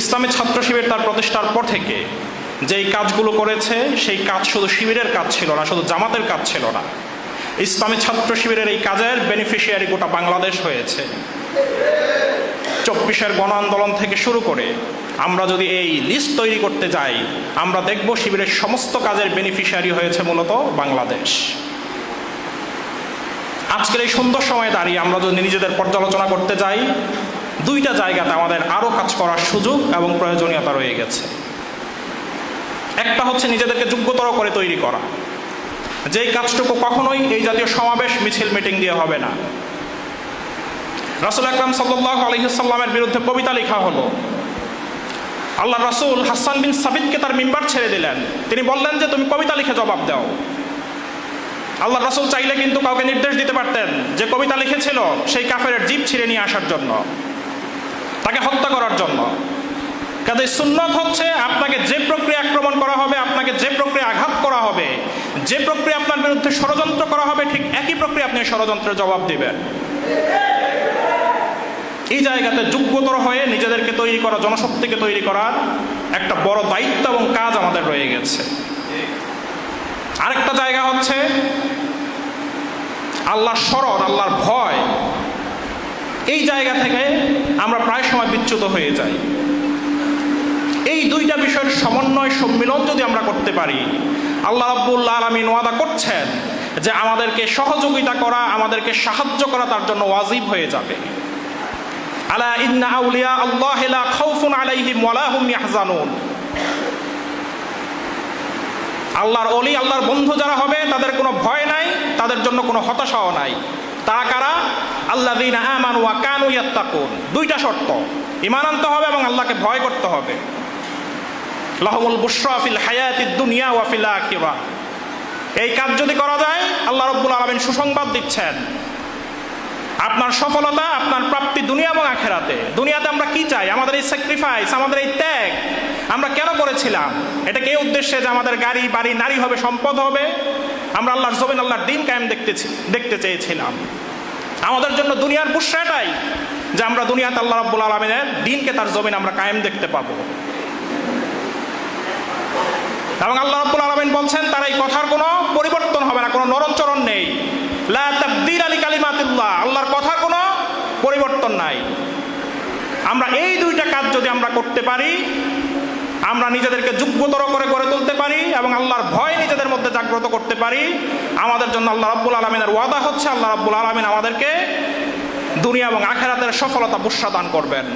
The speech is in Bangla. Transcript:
ইসলামী ছাত্র শিবির তার প্রতিষ্ঠার পর থেকে যেই কাজগুলো করেছে, সেই কাজ শুধু শিবিরের কাজ ছিল না, শুধু জামাতের কাজ ছিল না। ইসলামী ছাত্র শিবিরের এই কাজের বেনিফিশিয়ারি গোটা বাংলাদেশ হয়েছে। চব্বিশের গণ আন্দোলন থেকে শুরু করে আমরা যদি এই লিস্ট তৈরি করতে যাই, আমরা দেখব শিবিরের সমস্ত কাজের বেনিফিশিয়ারি হয়েছে মূলত বাংলাদেশ। আজকের এই সুন্দর সময়ে দাঁড়িয়ে আমরা যদি নিজেদের পর্যালোচনা করতে যাই দুইটা জায়গাতে আমাদের আরও কাজ করার সুযোগ এবং প্রয়োজনীয়তা রয়ে গেছে। একটা হচ্ছে নিজেদেরকে যোগ্যতর করে তৈরি করা। যেই কাজটুকু কখনোই এই জাতীয় সমাবেশ, মিছিল, মিটিং দিয়ে হবে না। রাসুল আকরাম সাল্লাহ আলহিসাল্লামের বিরুদ্ধে কবিতা লেখা হলো। আল্লাহ রাসুল হাসান বিন সাবিদকে তার মিম্বার ছেড়ে দিলেন। তিনি বললেন যে, তুমি কবিতা লিখে জবাব দাও। আল্লাহ রাসুল চাইলে কিন্তু কাউকে নির্দেশ দিতে পারতেন যে, কবিতা লিখেছিল সেই কাফের জীব ছিঁড়ে নিয়ে আসার জন্য। তাকে হত্যা করার জন্য। কাজে সুন্নত হচ্ছে আপনাকে যে প্রক্রিয়া আক্রমণ করা হবে, আপনাকে যে প্রক্রিয়া আঘাত করা হবে, যে প্রক্রিয়া আপনার বিরুদ্ধে ষড়যন্ত্র করা হবে, ঠিক একই প্রক্রিয়া আপনি ষড়যন্ত্রের জবাব দেবেন। এই জায়গাতে যোগ্যতর হয়ে নিজেদেরকে তৈরি করা, জনশক্তিকে তৈরি করার একটা বড় দায়িত্ব এবং কাজ আমাদের রয়ে গেছে। আরেকটা জায়গা হচ্ছে আল্লাহর স্মরণ, আল্লাহর ভয়। এই জায়গা থেকে আমরা প্রায় সময় বিচ্যুত হয়ে যাই। এই দুইটা বিষয়ের সমন্বয় সম্মিলন যদি আমরা করতে পারি, আল্লাহ রাব্বুল্লাহ আলমিন ওয়াদা করছেন যে আমাদেরকে সহযোগিতা করা, আমাদেরকে সাহায্য করা তার জন্য ওয়াজিব হয়ে যাবে। আলা ইন্না আউলিয়া আল্লাহ লা খাউফুন আলাইহিম ওয়ালা ইয়াহজানুন। আল্লাহর অলি আল্লাহর বন্ধু যারা হবে, তাদের কোনো ভয় নাই, তাদের জন্য কোনো হতাশাও নাই। তারা কারা আল্লাহ দিন আমান দুইটা শর্ত। ইমান আনতে হবে এবং আল্লাহকে ভয় করতে হবে। লাহমুল বুশরা ফিল হায়াতিদ দুনিয়া ওয়া ফিল এই কাজ যদি করা যায়, আল্লাহ রব্বুল আলামিন সুসংবাদ দিচ্ছেন। আপনার সফলতা, আপনার প্রাপ্তি দুনিয়া এবং আখেরাতে। দুনিয়াতে আমরা কি চাই? আমাদের এই স্যাক্রিফাইস আমাদের এই ত্যাগ। আমরা কেন করেছিলাম? এটা কে উদ্দেশ্যে যে আমাদের গাড়ি, বাড়ি, নারী হবে, সম্পদ হবে? আমরা আল্লাহর জমিন, আল্লাহর দিন কায়েম দেখতেছি, দেখতে চেয়েছিলাম। আমাদের জন্য দুনিয়ার বুসাটাই যে আমরা দুনিয়াতে আল্লাহ রাব্বুল আলমিনের দিনকে তার জমিন আমরা কায়েম দেখতে পাবো। এবং আল্লাহ রাব্বুল আলমিন বলছেন, তার এই কথার কোনো পরিবর্তন হবে না, কোনো নরমচরণ নেই। লা আলী কালিমাতুল্লাহ আল্লাহর কথার কোনো পরিবর্তন নাই। আমরা এই দুইটা কাজ যদি আমরা করতে পারি, আমরা নিজেদেরকে যোগ্যতর করে গড়ে তুলতে পারি আল্লাহর ভয় নিজেদের মধ্যে জাগ্রত করতে পারি, আমাদের জন্য আল্লাহ রাব্বুল আলমিনের ওয়াদা হচ্ছে, আল্লাহ রাব্বুল আলমিন আমাদেরকে দুনিয়া এবং আখেরাতের সফলতা বুস্যা দান করবেন।